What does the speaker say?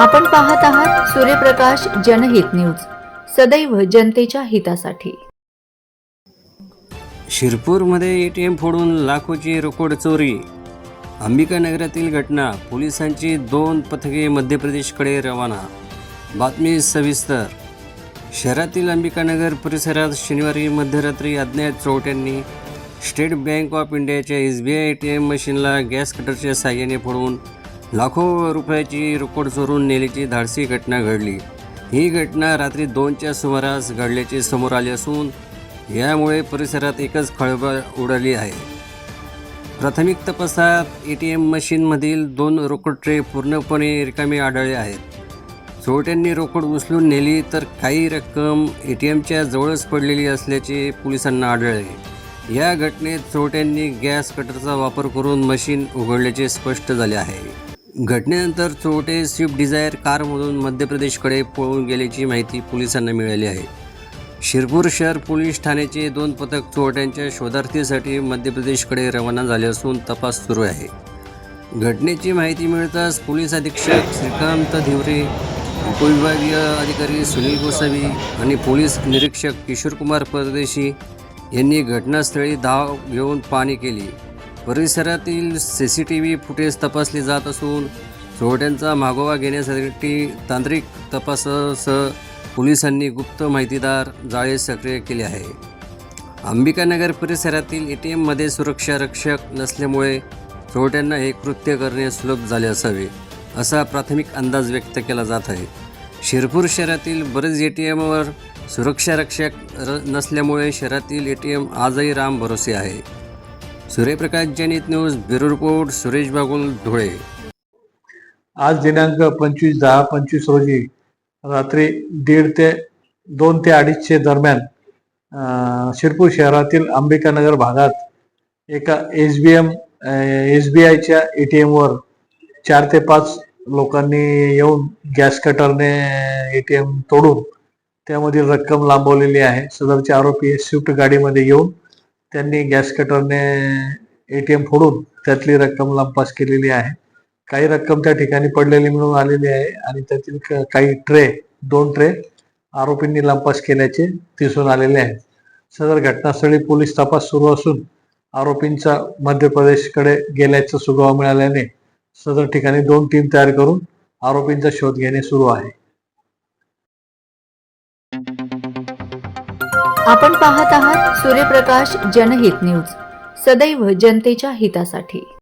आपण पाहत आहात सूर्यप्रकाश जनहित न्यूज. सदैव जनतेच्या हितासाठी. शिरपूरमध्ये ए टी एम फोडून लाखोची रोकड चोरी. अंबिकानगरातील घटना पोलिसांची दोन पथके मध्य प्रदेशकडे रवाना. बातमी सविस्तर. शहरातील अंबिकानगर परिसरात शनिवारी मध्यरात्री अज्ञात चोरट्यांनी स्टेट बँक ऑफ इंडियाच्या S B I A T M मशीनला गॅस कटरच्या साह्याने फोडून लाखो रुपयाची रोकड चोरून नेल्याची धाडसी घटना घडली. ही घटना रात्री दोनच्या सुमारास घडल्याचे समोर आले असून यामुळे परिसरात एकच खळबळ उडाली आहे. प्राथमिक तपासात ए टी एम मशीनमधील दोन रोकड ट्रे पूर्णपणे रिकामे आढळले आहेत. चोरट्यांनी रोकड उचलून नेली तर काही रक्कम ए टी एमच्या जवळच पडलेली असल्याचे पोलिसांना आढळले. या घटनेत चोरट्यांनी गॅस कटरचा वापर करून मशीन उघडल्याचे स्पष्ट झाले आहे. घटनेनंतर चोरटे स्विफ्ट डिझायर कारमधून मध्य प्रदेशकडे पळून गेल्याची माहिती पोलिसांना मिळाली आहे. शिरपूर शहर पोलीस ठाण्याचे दोन पथक चोरट्यांच्या शोधार्थीसाठी मध्य प्रदेशकडे रवाना झाले असून तपास सुरू आहे. घटनेची माहिती मिळताच पोलीस अधीक्षक श्रीकांत धिवरे उपविभागीय अधिकारी सुनील गोसावी आणि पोलीस निरीक्षक किशोरकुमार परदेशी यांनी घटनास्थळी धाव घेऊन पाहणी केली. परिसरातील C C T V footage तपासली जात असून चोरट्यांचा मागोवा घेण्यासाठी तांत्रिक तपासासह पोलिसांनी गुप्त माहितीदार जाळे सक्रिय केले आहे. अंबिकानगर परिसरातील ए टी एममध्ये सुरक्षा रक्षक नसल्यामुळे चोरट्यांना हे कृत्य करणे सुलभ झाले असावे असा प्राथमिक अंदाज व्यक्त केला जात आहे. शिरपूर शहरातील बरेच ए टी एमवर सुरक्षा रक्षक र नसल्यामुळे शहरातील ए टी एम आजही राम भरोसे आहे. सूर्यप्रकाश जनित news bureau report Suresh Bagul Dhule. आज दिनांक पंचवीस दहा पंचवीस रोजी रात्री दीड ते दोन ते अडीचशे दरम्यान शिरपूर शहरातील अंबिकानगर भागात एका S B M S B आयच्या ए टी एमवर चार ते पाच लोकांनी येऊन गॅस कटरने ए टी एम तोडून त्यामधील रक्कम लांबवलेली आहे. सदरचे आरोपी स्विफ्ट गाडीमध्ये येऊन त्यांनी गॅस कटरने ए टी एम फोडून त्यातली रक्कम लंपास केलेली आहे. काही रक्कम त्या ठिकाणी पडलेली मिळून आलेली आहे आणि त्यातील क- काही ट्रे दोन ट्रे आरोपींनी लंपास केल्याचे दिसून आलेले आहे. सदर घटनास्थळी पोलीस तपास सुरू असून आरोपींचा मध्य प्रदेशकडे गेल्याचा सुगावा मिळाल्याने सदर ठिकाणी दोन टीम तयार करून आरोपींचा शोध घेणे सुरू आहे. आपण पाहत आहात सूर्यप्रकाश जनहित न्यूज. सदैव जनतेच्या हितासाठी.